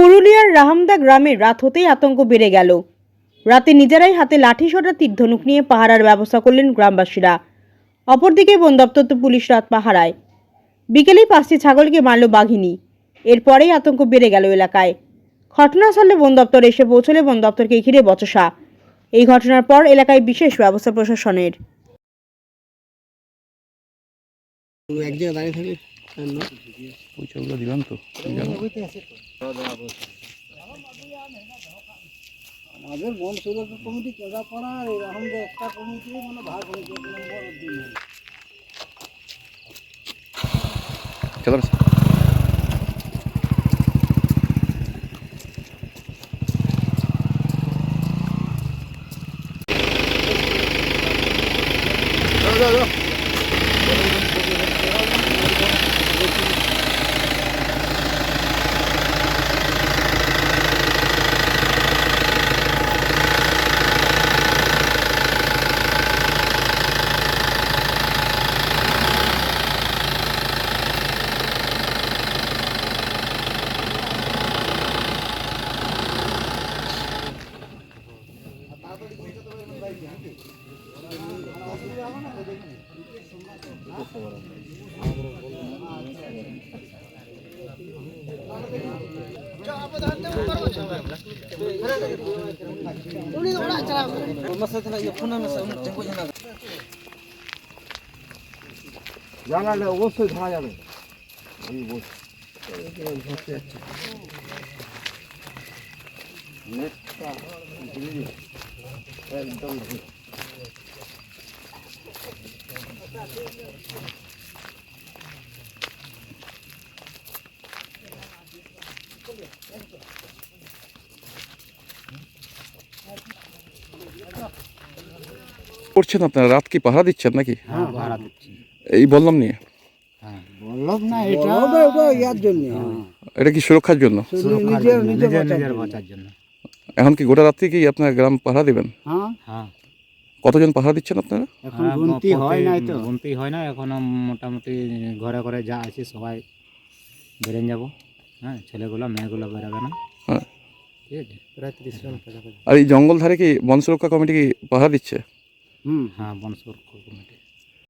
পুরুলিয়ার রাহামদা গ্রামে রাত হতেই আতঙ্ক বেড়ে গেল। রাতে নিজেরাই হাতে লাঠি সোটা তীর ধনুক নিয়ে পাহারার ব্যবস্থা করলেন গ্রামবাসীরা। অপরদিকে বন দপ্তর পুলিশ রাত পাহারায়। বিকেলেই পাঁচটি ছাগলকে মারল বাঘিনী। এরপরেই আতঙ্ক বেড়ে গেল এলাকায়। ঘটনাস্থলে বন দপ্তর এসে পৌঁছলে বন দপ্তরকে ঘিরে বচসা। এই ঘটনার পর এলাকায় বিশেষ ব্যবস্থা প্রশাসনের। পয়সাগুলো দিলাম তো আমাদের বন সুরক্ষা কমিটি কেদাপাড়ার এরকম যে একটা কমিটি মানে ভাগ হয়েছে 양할래 옷을 사야 돼. 여기 뭐. নেটটা একদম করছেন আপনারা? রাত কি পাহারা দিচ্ছেন নাকি? হ্যাঁ দিচ্ছি। এই বললাম নিয়ে। বললাম না এটা ইয়ার জন্য। এটা কি সুরক্ষার জন্য? নিজের নিজের বাঁচার জন্য। এখন কি গোটা রাত্রি কি আপনার গ্রাম পাহারা দিবেন? হ্যাঁ। হ্যাঁ। কতজন পাহারা দিচ্ছেন আপনারা? এখন গুনতি হয় নাই তো। গুনতি হয় না এখনও মোটামুটি ঘরে ঘরে যা আছে সবাই বেরেন যাব। হ্যাঁ ছেলেগুলো মেয়েগুলো বেরোবে না। হ্যাঁ। আর এই জঙ্গল ধারে কি বন সুরক্ষা কমিটি কি পাহারা দিচ্ছে? হুম। হ্যাঁ বন সুরক্ষা কমিটি।